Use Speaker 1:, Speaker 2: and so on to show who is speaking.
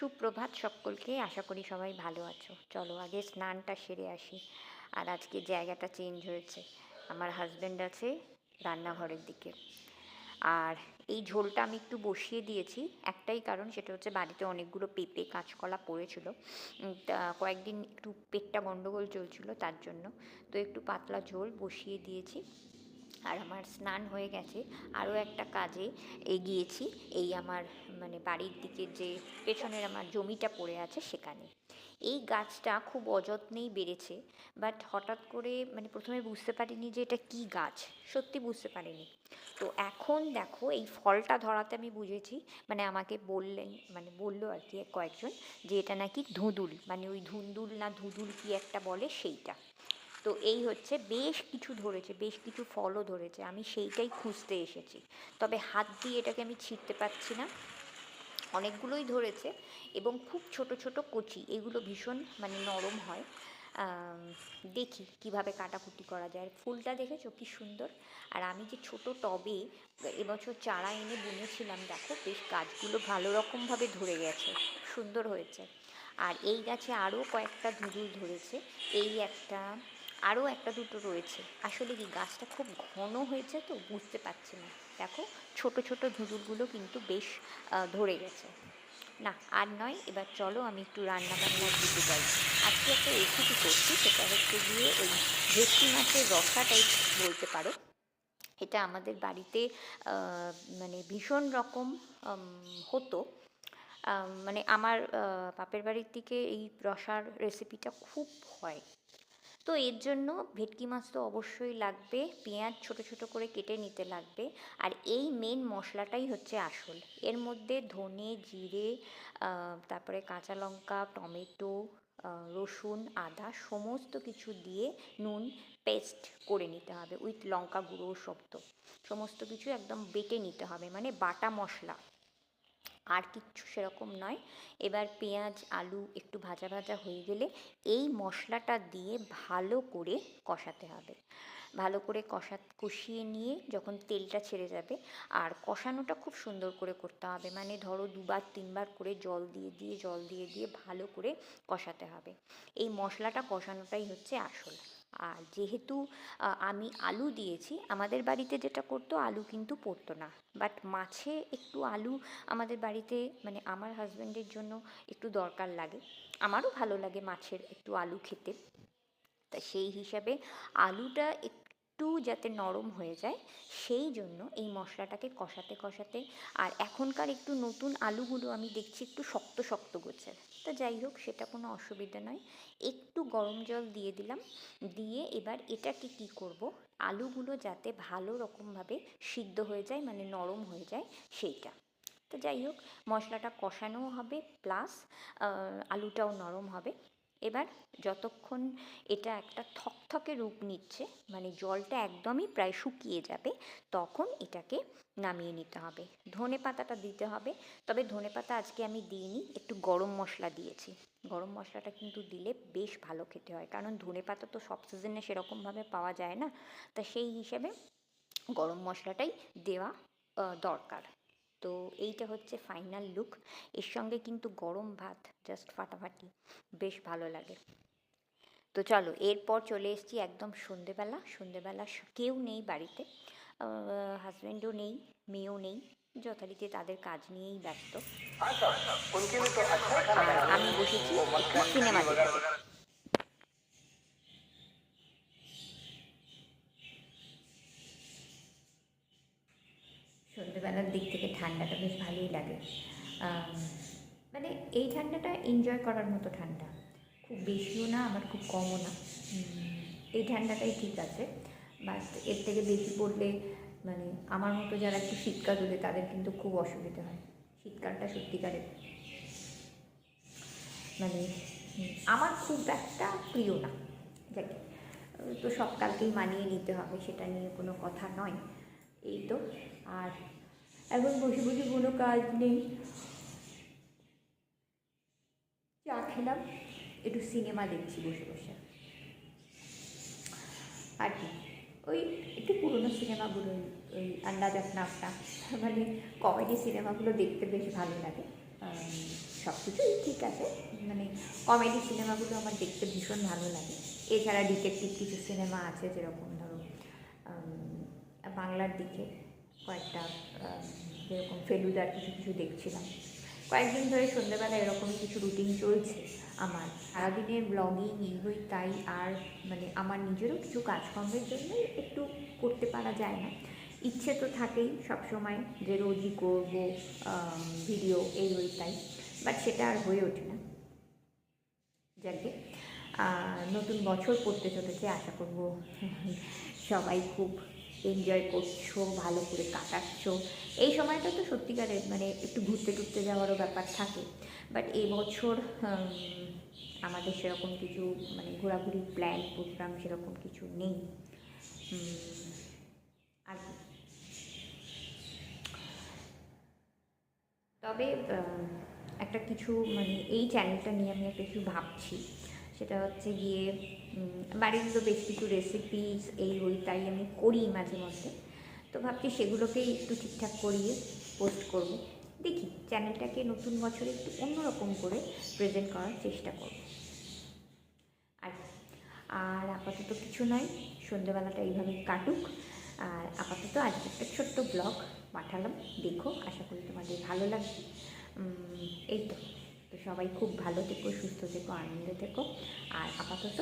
Speaker 1: সুপ্রভাত সকলকে, আশা করি সবাই ভালো আছো। চলো, আগে স্নানটা সেরে আসি। আর আজকে জায়গাটা চেঞ্জ হয়েছে। আমার হাজব্যান্ড আছে রান্নাঘরের দিকে। আর এই ঝোলটা আমি একটু বসিয়ে দিয়েছি। একটাই কারণ, সেটা হচ্ছে বাড়িতে অনেকগুলো পেঁপে কাঁচকলা পড়েছিল। কয়েকদিন একটু পেটটা গন্ডগোল চলছিল তার জন্য। তো একটু পাতলা ঝোল বসিয়ে দিয়েছি। আর আমার স্নান হয়ে গেছে। আরও একটা কাজে এগিয়েছি এই আমার মানে বাড়ির দিকে যে পেছনের আমার জমিটা পড়ে আছে সেখানে। এই গাছটা খুব অযত্নেই বেড়েছে বাট হঠাৎ করে মানে প্রথমে বুঝতে পারিনি যে এটা কী গাছ, সত্যি বুঝতে পারিনি। তো এখন দেখো, এই ফলটা ধরাতে আমি বুঝেছি মানে আমাকে বললেন মানে বলল আর কি কয়েকজন, যে এটা নাকি ধুঁদুল মানে ওই ধুন্দুল না ধুঁদুল কি একটা বলে সেইটা। তো এই হচ্ছে বেশ কিছু ধরেছে, বেশ কিছু ফলও ধরেছে। আমি সেইটাই খুঁজতে এসেছি। তবে হাত দিয়ে এটাকে আমি ছিঁড়তে পারছি না। অনেকগুলোই ধরেছে এবং খুব ছোট ছোট কচি, এগুলো ভীষণ মানে নরম হয়। দেখি কীভাবে কাটাকুটি করা যায়। ফুলটা দেখেছ কি সুন্দর? আর আমি যে ছোট টবে এবছর চারা এনে বুনেছিলাম, দেখো বেশ গাছগুলো ভালো রকমভাবে ধরে গেছে, সুন্দর হয়েছে। আর এই গাছে আরও কয়েকটা ধুদুল ধরেছে। এই একটা আরও একটা দুটো রয়েছে। আসলে কি গাছটা খুব ঘন হয়েছে তো বুঝতে পারছি না। দেখো, ছোট ছোট ধুদুলগুলো কিন্তু বেশ ধরে গেছে। না, আর নয়, এবার চলো আমি একটু রান্না বান্নার দিকে যাই। আজকে একটা রেসিপি করছি, সেটা হচ্ছে গিয়ে ওই ভেটকি মাছের রসা টাইপ বলতে পারো। এটা আমাদের বাড়িতে মানে ভীষণ রকম হতো। মানে আমার বাপের বাড়ির দিকে এই রসার রেসিপিটা খুব হয়। তো এর জন্য ভেটকি মাছ তো অবশ্যই লাগবে, পেঁয়াজ ছোট ছোট করে কেটে নিতে লাগবে। আর এই মেন মশলাটাই হচ্ছে আসল। এর মধ্যে ধনে, জিরে তারপরে কাঁচা লঙ্কা, টমেটো রসুন, আদা সমস্ত কিছু দিয়ে নুন পেস্ট করে নিতে হবে উইথ লঙ্কা গুঁড়ো সব সমস্ত কিছু একদম বেটে নিতে হবে মানে বাটা মশলা। আর কিচ্ছু সেরকম নয়। এবার পেঁয়াজ, আলু একটু ভাজা ভাজা হয়ে গেলে এই মশলাটা দিয়ে ভালো করে কষাতে হবে। ভালো করে কষা, কষিয়ে নিয়ে যখন তেলটা ছেড়ে যাবে, আর কষানোটা খুব সুন্দর করে করতে হবে। মানে ধরো দুবার, তিনবার করে জল দিয়ে দিয়ে জল দিয়ে দিয়ে ভালো করে কষাতে হবে। এই মশলাটা কষানোটাই হচ্ছে আসল। আর যেহেতু আমি আলু দিয়েছি, আমাদের বাড়িতে যেটা করতো, আলু কিন্তু পড়তো না। বাট মাছে একটু আলু আমাদের বাড়িতে মানে আমার হাজব্যান্ডের জন্য একটু দরকার লাগে। আমারও ভালো লাগে মাছের একটু আলু খেতে। তা সেই হিসাবে আলুটা একটু যাতে নরম হয়ে যায়, সেই জন্য এই মশলাটাকে কষাতে কষাতে আর এখনকার একটু নতুন আলুগুলো আমি দেখছি একটু শক্ত শক্ত গোছের তা যাই হোক, সেটা কোনো অসুবিধা নয়। একটু গরম জল দিয়ে দিলাম। দিয়ে এবার এটাকে কি করব? আলুগুলো যাতে ভালো রকমভাবে সিদ্ধ হয়ে যায় মানে নরম হয়ে যায়, সেইটা। তো যাই হোক, মশলাটা কষানোও হবে, প্লাস আলুটাও নরম হবে। এবার যতক্ষণ এটা একটা থকথকে রূপ নিচ্ছে মানে জলটা একদমই প্রায় শুকিয়ে যাবে, তখন এটাকে নামিয়ে নিতে হবে। ধনে পাতাটা দিতে হবে, তবে ধনে পাতা আজকে আমি দিইনি, একটু গরম মশলা দিয়েছি। গরম মশলাটা কিন্তু দিলে বেশ ভালো খেতে হয়, কারণ ধনে পাতা তো সব সিজনে সেরকমভাবে পাওয়া যায় না, তা সেই হিসেবে গরম মশলাটাই দেওয়া দরকার। তো এইটা হচ্ছে ফাইনাল লুক এর সঙ্গে কিন্তু গরম ভাত জাস্ট ফাটাফাটি বেশ ভালো লাগে। তো চলো এরপর চলে এসেছি একদম সন্ধেবেলা। সন্ধেবেলা কেউ নেই বাড়িতে হাজব্যান্ডও নেই মেয়েও নেই যথারীতি তাদের কাজ নিয়েই ব্যস্ত। আর আমি বসেছি সিনেমা দেখতে। সন্ধ্যেবেলার দিক থেকে ঠান্ডাটা বেশ ভালোই লাগে। মানে এই ঠান্ডাটা এনজয় করার মতো ঠান্ডা। খুব বেশিও না, আবার খুব কমও না। এই ঠান্ডাটাই ঠিক আছে। বাট এর থেকে বেশি পড়লে মানে আমার মতো যারা একটু শীতকাল হলে তাদের কিন্তু খুব অসুবিধা হয়। শীতকালটা সত্যিকারের। মানে আমার খুব একটা প্রিয় না। যাকে, তো সব কালকেই মানিয়ে নিতে হবে, সেটা নিয়ে কোনো কথা নয়। এই তো, আর এখন বসে বসে কোনো কাজ নেই। চা খেলাম, একটু সিনেমা দেখছি বসে বসে। আর কি, ওই একটু পুরোনো সিনেমাগুলো, ওই আন্দাজ আপনা আপনা মানে কমেডি সিনেমাগুলো দেখতে বেশ ভালো লাগে। সব কিছুই ঠিক আছে মানে কমেডি সিনেমাগুলো আমার দেখতে ভীষণ ভালো লাগে। এছাড়া ডিটেকটিভ কিছু সিনেমা আছে যেরকম ধরো বাংলার দিকে। কয়েকটা যেরকম ফেলুদার কিছু কিছু দেখছিলাম। কয়েকদিন ধরে সন্ধ্যেবেলা এরকমই কিছু রুটিন চলছে আমার। সারাদিনের ব্লগিং এগোই তাই আর মানে আমার নিজেরও কিছু কাজকর্মের জন্য একটু করতে পারা যায় না। ইচ্ছে তো থাকেই সবসময় যে রোজই করব ভিডিও এই ওই তাই বাট সেটা আর হয়ে ওঠে না। যাকে নতুন বছর পড়তে চলেছে, আশা করব সবাই খুব এনজয় করছ, ভালো করে কাটাচ্ছ। এই সময়টা তো সত্যিকারের মানে একটু ঘুরতে টুরতে যাওয়ারও ব্যাপার থাকে। বাট এবছর আমাদের সেরকম কিছু মানে ঘোরাঘুরি প্ল্যান প্রোগ্রাম সেরকম কিছু নেই। আর তবে একটা কিছু মানে এই চ্যানেলটা নিয়ে আমি একটা কিছু ভাবছি। সেটা হচ্ছে গিয়ে বাড়ির তো বেশ কিছু রেসিপিস এই ওই তাই আমি করি মাঝে মধ্যে। তো ভাবছি সেগুলোকেই একটু ঠিকঠাক করিয়ে পোস্ট করব। দেখি চ্যানেলটাকে নতুন বছরে একটু অন্যরকম করে প্রেজেন্ট করার চেষ্টা করব। আর আর আপাতত কিছু নয়, সন্ধেবেলাটা এইভাবে কাটুক। আর আপাতত আজকে একটা ছোট্ট ব্লগ পাঠালাম। দেখো, আশা করি তোমাদের ভালো লাগবে। এই তো। তো সবাই খুব ভালো থেকো সুস্থ থেকো আনন্দে থেকো। আর আপাতত